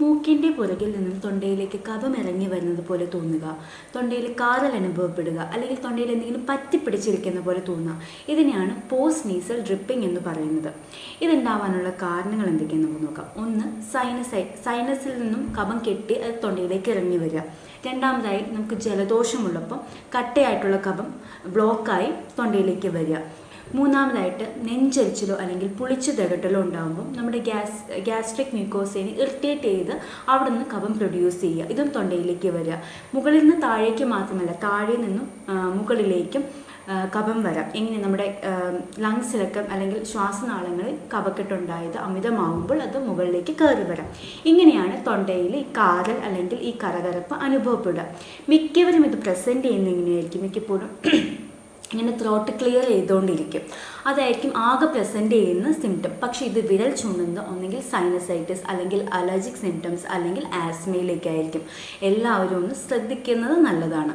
മൂക്കിന്റെ പുറകിൽ നിന്നും തൊണ്ടയിലേക്ക് കഫം ഇറങ്ങി വരുന്നത് പോലെ തോന്നുക. തൊണ്ടയിൽ കാതൽ അനുഭവപ്പെടുക. അല്ലെങ്കിൽ തൊണ്ടയിൽ എന്തെങ്കിലും പറ്റിപ്പിടിച്ചിരിക്കുന്ന പോലെ തോന്നുക. ഇതിനെയാണ് പോസ്റ്റ് നീസൽ ഡ്രിപ്പിംഗ് എന്ന് പറയുന്നത്. ഇതുണ്ടാവാനുള്ള കാരണങ്ങൾ എന്തൊക്കെയാണ് നമുക്ക് നോക്കാം. ഒന്ന് സൈനസൈ സൈനസിൽ നിന്നും കഫം കെട്ടി അത് തൊണ്ടയിലേക്ക് ഇറങ്ങി വരിക. രണ്ടാമതായി നമുക്ക് ജലദോഷമുള്ളപ്പം കട്ടയായിട്ടുള്ള കഫം ബ്ലോക്കായി തൊണ്ടയിലേക്ക് വരിക. മൂന്നാമതായിട്ട് നെഞ്ചരിച്ചിലോ അല്ലെങ്കിൽ പുളിച്ചു തകട്ടലോ ഉണ്ടാകുമ്പോൾ നമ്മുടെ ഗ്യാസ് ഗ്യാസ്ട്രിക് മ്യൂക്കോസേനെ ഇറിറ്റേറ്റ് ചെയ്ത് അവിടെ നിന്ന് കഫം പ്രൊഡ്യൂസ് ചെയ്യുക. ഇതും തൊണ്ടയിലേക്ക് വരിക. മുകളിൽ നിന്ന് താഴേക്ക് മാത്രമല്ല താഴെ നിന്നും മുകളിലേക്കും കഫം വരാം. എങ്ങനെ നമ്മുടെ ലങ്സിലൊക്കെ അല്ലെങ്കിൽ ശ്വാസനാളങ്ങളിൽ കഫക്കെട്ടുണ്ടായത് അമിതമാവുമ്പോൾ അത് മുകളിലേക്ക് കയറി വരാം. ഇങ്ങനെയാണ് തൊണ്ടയിൽ ഈ കാരൽ അല്ലെങ്കിൽ ഈ കരകരപ്പ് അനുഭവപ്പെടുക. മിക്കവരും ഇത് പ്രസന്റ് ചെയ്യുന്ന എങ്ങനെയായിരിക്കും? മിക്കപ്പോഴും ഇങ്ങനെ ത്രോട്ട് ക്ലിയർ ചെയ്തുകൊണ്ടിരിക്കും. അതായിരിക്കും ആകെ പ്രസന്റ് ചെയ്യുന്ന സിംറ്റം പക്ഷേ ഇത് വിരൽ ചൂണ്ടുന്നത് ഒന്നെങ്കിൽ സൈനസൈറ്റിസ് അല്ലെങ്കിൽ അലർജിക് സിംറ്റംസ് അല്ലെങ്കിൽ ആസ്മയിലേക്കായിരിക്കും എല്ലാവരും ഒന്ന് ശ്രദ്ധിക്കുന്നത് നല്ലതാണ്.